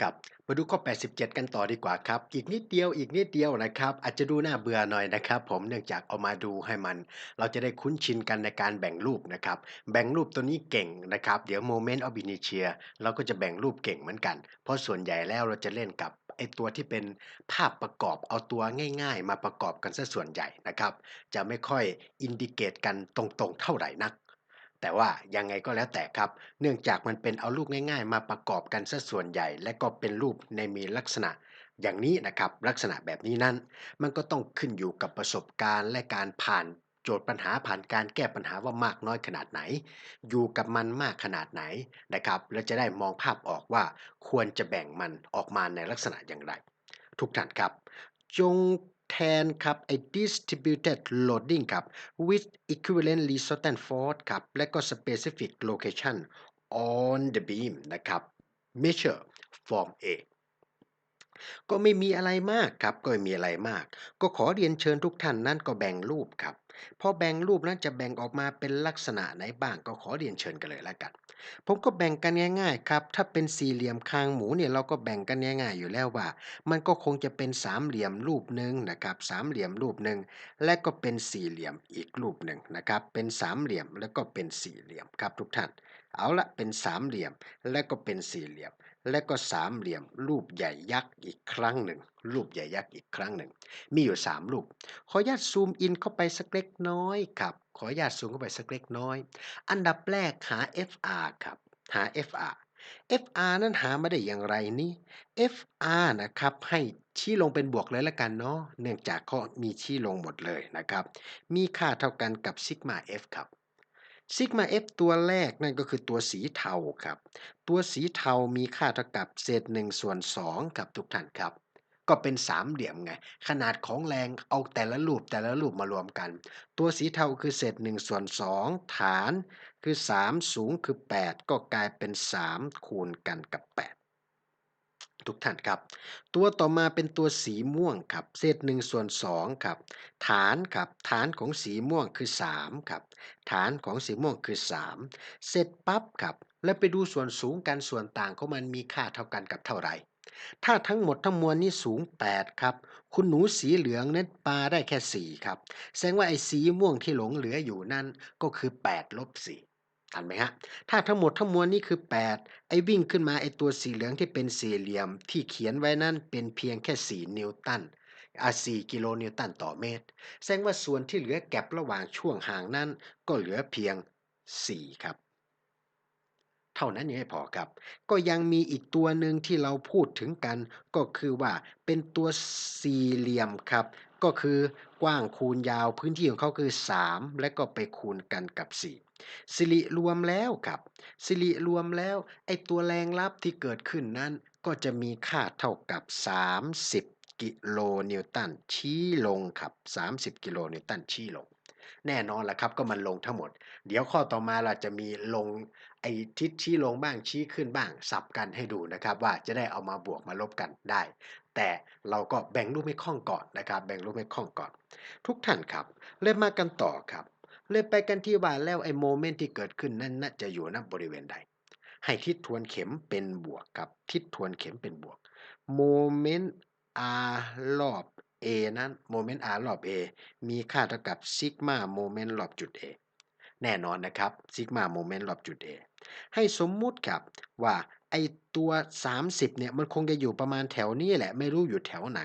ครับมาดูข้อ 87 กันต่อดีกว่าครับ อีกนิดเดียวอีกนิดเดียวนะครับ อาจจะดูน่าเบื่อหน่อยนะครับ ผมเนื่องจากเอามาดูให้มัน เราจะได้คุ้นชินกันในการแบ่งรูปนะครับ แบ่งรูปตัวนี้เก่งนะครับ เดี๋ยว Moment of Inertia เราก็จะแบ่งรูปเก่งเหมือนกัน เพราะส่วนใหญ่แล้วเราจะเล่นกับไอตัวที่เป็นภาพประกอบเอาตัวง่าย ๆ มาประกอบกันซะส่วนใหญ่นะครับ จะไม่ค่อยอินดิเกตกันตรงๆเท่าไหร่นัก แต่ว่ายังไงก็แล้วแต่ครับ เนื่องจากมันเป็นเอารูปง่าย ๆ มาประกอบกันซะส่วนใหญ่ และก็เป็นรูปในมีลักษณะ อย่างนี้นะครับลักษณะแบบนี้นั้น มันก็ต้องขึ้นอยู่กับประสบการณ์และการผ่านโจทย์ปัญหาผ่านการแก้ปัญหาว่ามากน้อยขนาดไหน อยู่กับมันมากขนาดไหนนะครับเราจะได้มองภาพออกว่าควรจะแบ่งมันออกมาในลักษณะอย่างไร ทุกท่านครับ จง แทนครับไอ้ distributed loading ครับ with equivalent resultant force ครับ และก็ specific location on the beam นะครับ measure form A ก็ไม่มีอะไรมากครับ ก็ไม่มีอะไรมาก ก็ขอเรียนเชิญทุกท่านนั้นก็แบ่งรูปครับ พอแบ่งรูปนั้นจะแบ่งออกมาเป็นลักษณะไหนบ้าง ก็ขอเรียนเชิญกันเลยแล้วกัน ผมก็แบ่งกันง่ายๆครับ ถ้าเป็นสี่เหลี่ยมคางหมูเนี่ยเราก็แบ่งกันง่ายๆอยู่แล้วว่า มันก็คงจะเป็นสามเหลี่ยมรูปหนึ่งนะครับสามเหลี่ยมรูปหนึ่งและก็เป็นสี่เหลี่ยมอีกรูปหนึ่งนะครับ เป็นสามเหลี่ยมแล้วก็เป็นสี่เหลี่ยมครับทุกท่าน เอาละเป็นสามเหลี่ยมและก็เป็นสี่เหลี่ยม และก็สามเหลี่ยมรูปใหญ่ยักษ์อีกครั้งหนึ่ง รูปใหญ่ยักษ์อีกครั้งหนึ่ง มีอยู่3รูป ขออนุญาตซูมอินเข้าไปสักเล็กน้อยครับ ขออนุญาตซูมเข้าไปสักเล็กน้อย อันดับแรกหา FR ครับ หา FR FR นั้นหามาได้อย่างไรนี่ FR นะครับให้ชี้ลงเป็นบวกเลยละกันเนาะ เนื่องจากเขามีชี้ลงหมดเลยนะครับ มีค่าเท่ากันกับซิกมา F ครับ ซิกมา F ตัวแรกนั่นก็คือตัวสีเทาครับ ตัวสีเทามีค่าเท่ากับเศษ1ส่วน2ครับทุกท่านครับ ก็เป็นสามเหลี่ยมไง ขนาดของแรงเอาแต่ละรูปแต่ละรูปมารวมกัน ตัวสีเทาคือเศษ1ส่วน2ฐานคือ 3 สูงคือ 8 ก็กลายเป็น 3 คูณกันกับ 8 ทุกท่านครับ ตัวต่อมาเป็นตัวสีม่วงครับ เศษ1ส่วน2ครับ ฐานครับ ฐานของสีม่วงคือ3ครับ ฐานของสีม่วงคือ 3 เสร็จปั๊บครับ แล้วไปดูส่วนสูงกันส่วนต่างของมันมีค่าเท่ากันกับเท่าไหร่ ถ้าทั้งหมดทั้งมวลนี่สูง 8 ครับ คุณหนูสีเหลืองนั้นปาได้แค่ 4 ครับ แสดงว่าไอ้สีม่วงที่หลงเหลืออยู่นั่นก็คือ8ลบ4 ทันไหมฮะ ถ้าทั้งหมดทั้งมวลนี่คือ 8 ไอ้วิ่งขึ้นมาไอ้ตัวสีเหลืองที่เป็นสี่เหลี่ยมที่เขียนไว้นั่นเป็นเพียงแค่ 4 นิวตันอะ4กิโลนิวตันต่อเมตร แสดงว่าส่วนที่เหลือแก็บระหว่างช่วงห่างนั้น ก็เหลือเพียง 4 ครับ เท่านั้นยังไม่พอครับ ก็ยังมีอีกตัวหนึ่งที่เราพูดถึงกัน ก็คือว่าเป็นตัวสี่เหลี่ยมครับ ก็คือกว้างคูณยาวพื้นที่ของเขาคือ 3 และก็ไปคูณกันกับ 4 สิริรวมแล้วครับ สิริรวมแล้วไอ้ตัวแรงลับที่เกิดขึ้นนั้น ก็จะมีค่าเท่ากับ 30 กิโลนิวตันชี้ลงครับ 30 กิโลนิวตันชี้ลง แน่นอนละครับก็มันลงทั้งหมด เดี๋ยวข้อต่อมาเราจะมีลงไอ้ทิศชี้ลงบ้างชี้ขึ้นบ้างสับกันให้ดูนะครับ ว่าจะได้เอามาบวกมาลบกันได้ แต่เราก็แบ่งรูปให้คล่องก่อนนะครับ แบ่งรูปให้คล่องก่อน ทุกท่านครับ เริ่มมากันต่อครับเลยไปกันที่ว่าแล้วไอ้โมเมนต์ที่เกิดขึ้นนั้นน่าจะอยู่ณบริเวณใด ให้ทิศทวนเข็มเป็นบวกครับ ทิศทวนเข็มเป็นบวกโมเมนต์ r รอบ a นั้นโมเมนต์ r รอบ a มีค่าเท่ากับซิกมาโมเมนต์รอบจุด a แน่นอนนะครับซิกมาโมเมนต์รอบจุด A ให้สมมุติครับว่า ไอตัว 30เนี่ยมันคงจะอยู่ประมาณแถวนี้แหละ ไม่รู้อยู่แถวไหน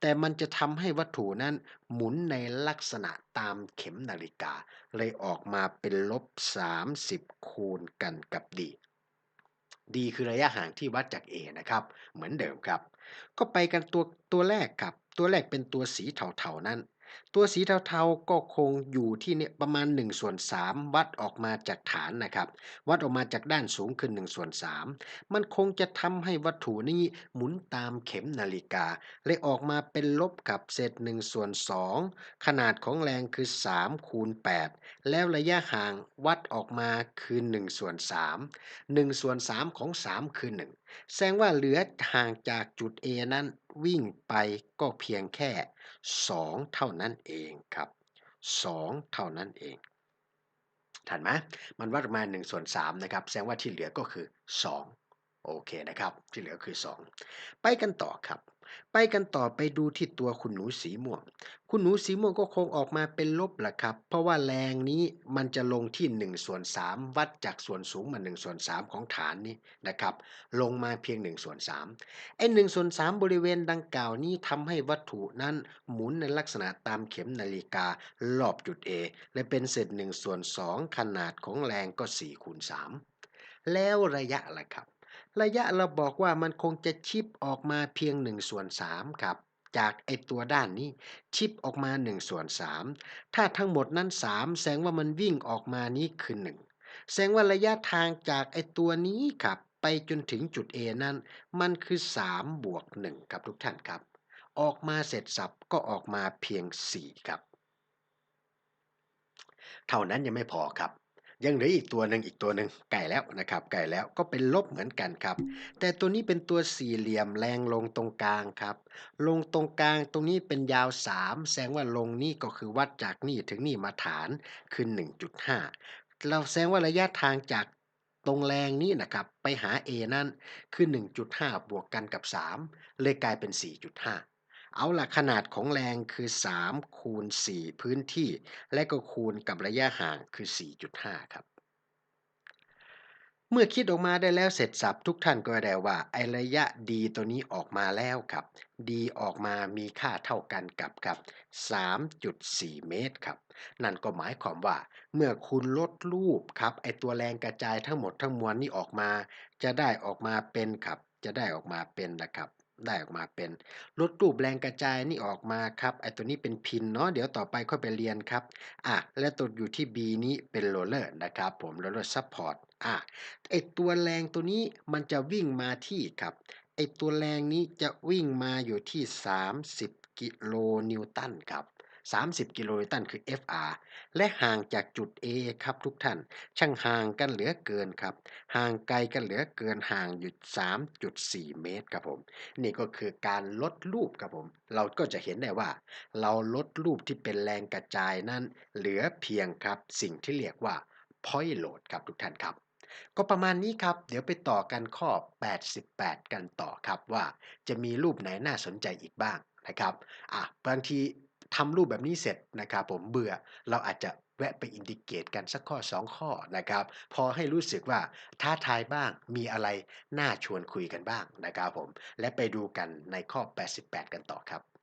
แต่มันจะทำให้วัตถุนั้นหมุนในลักษณะตามเข็มนาฬิกา เลยออกมาเป็นลบ 30 คูณกันกับ d d คือระยะห่างที่วัดจาก A นะครับ เหมือนเดิมครับ ก็ไปกันตัวตัวแรกครับ ตัวแรกเป็นตัวสีเทาๆนั้น ตัวสีเทาๆก็คงอยู่ที่เนี่ยประมาณ1ส่วน3วัดออกมาจากฐานนะครับ วัดออกมาจากด้านสูงคือ1ส่วน3มันคงจะทำให้วัตถุนี้หมุนตามเข็มนาฬิกา เลยออกมาเป็นลบกับเศษ1ส่วน2ขนาดของแรงคือ3คูณ8แล้วระยะห่างวัดออกมาคือ1ส่วน3 1ส่วน3ของ 3 คือ 1 แสดงว่าเหลือห่างจากจุด A นั้น วิ่งไปก็เพียงแค่ 2 เท่านั้นเองครับ 2 เท่านั้นเองทันไหมมันวัดมา1ส่วน3นะครับ แสดงว่าที่เหลือก็คือ 2 โอเคนะครับ ที่เหลือคือ 2 ไปกันต่อครับ ไปกันต่อไปดูที่ตัวคุณหนูสีม่วง คุณหนูสีม่วงก็คงออกมาเป็นลบแหละครับ เพราะว่าแรงนี้มันจะลงที่1ส่วน3วัดจากส่วนสูงมา1ส่วน3ของฐานนี้นะครับ ลงมาเพียง1ส่วน3ไอ้1ส่วน3บริเวณดังกล่าวนี้ทำให้วัตถุนั้นหมุนในลักษณะตามเข็มนาฬิการอบจุด A และเป็นเศษ1ส่วน2ขนาดของแรงก็4คูณ3แล้วระยะล่ะครับ ระยะเราบอกว่ามันคงจะชิปออกมาเพียง1ส่วน3ครับ จากไอตัวด้านนี้ชิปออกมา1ส่วน3ถ้าทั้งหมดนั้น 3 แสดงว่ามันวิ่งออกมานี้คือ 1 แสดงว่าระยะทางจากไอตัวนี้ครับไปจนถึงจุด A นั้น มันคือ3บวก1ครับทุกท่านครับ ออกมาเสร็จสับก็ออกมาเพียง 4 ครับ เท่านั้นยังไม่พอครับ ยังเหลืออีกตัวหนึ่งอีกตัวหนึ่งไก่แล้วนะครับ ไก่แล้วก็เป็นลบเหมือนกันครับ แต่ตัวนี้เป็นตัวสี่เหลี่ยมแรงลงตรงกลางครับ ลงตรงกลางตรงนี้เป็นยาว 3 แสดงว่าลงนี่ก็คือวัดจากนี่ถึงนี่มาฐานคือ 1.5 เราแสดงว่าระยะทางจากตรงแรงนี้นะครับไปหา A นั่นคือ 1.5 บวกกันกับ 3 เลยกลายเป็น 4.5 เอาละขนาดของแรงคือ 3 คูณ 4 พื้นที่ และก็คูณกับระยะห่างคือ 4.5 ครับ เมื่อคิดออกมาได้แล้วเสร็จสับทุกท่านก็ได้ว่าไอระยะ d ตัวนี้ออกมาแล้วครับ d ออกมามีค่าเท่ากันกับกับ 3.4 เมตรครับ นั่นก็หมายความว่า เมื่อคุณลดรูปครับไอตัวแรงกระจายทั้งหมดทั้งมวลนี้ออกมา จะได้ออกมาเป็นครับ จะได้ออกมาเป็นนะครับ ได้ออกมาเป็นลดรูปแรงกระจายนี่ออกมาครับไอตัวนี้เป็นพินเนาะเดี๋ยวต่อไปค่อยไปเรียนครับอะและตัวอยู่ที่ B นี้เป็นโรลเลอร์นะครับผมโรลเลอร์ซัพพอร์ตอะไอตัวแรงตัวนี้มันจะวิ่งมาที่ครับไอตัวแรงนี้จะวิ่งมาอยู่ที่ 30 กิโลนิวตันครับ 30 กิโลนิวตันคือ FR และห่างจากจุด A ครับทุกท่าน ช่างห่างกันเหลือเกินครับ ห่างไกลกันเหลือเกินห่างอยู่ 3.4 เมตรครับผม นี่ก็คือการลดรูปครับผม เราก็จะเห็นได้ว่า เราลดรูปที่เป็นแรงกระจายนั้น เหลือเพียงครับ สิ่งที่เรียกว่า point load ครับทุกท่านครับก็ประมาณนี้ครับ เดี๋ยวไปต่อกันข้อ 88 กันต่อครับว่าจะมีรูปไหนน่าสนใจอีกบ้างนะครับ อะ บางที ทำรูปแบบนี้เสร็จนะครับผมเบื่อเราอาจจะแวะไปอินดิเกตกันสักข้อ 2 ข้อนะครับ พอให้รู้สึกว่าท้าทายบ้างมีอะไรน่าชวนคุยกันบ้างนะครับผม และไปดูกันในข้อ 88 กันต่อครับ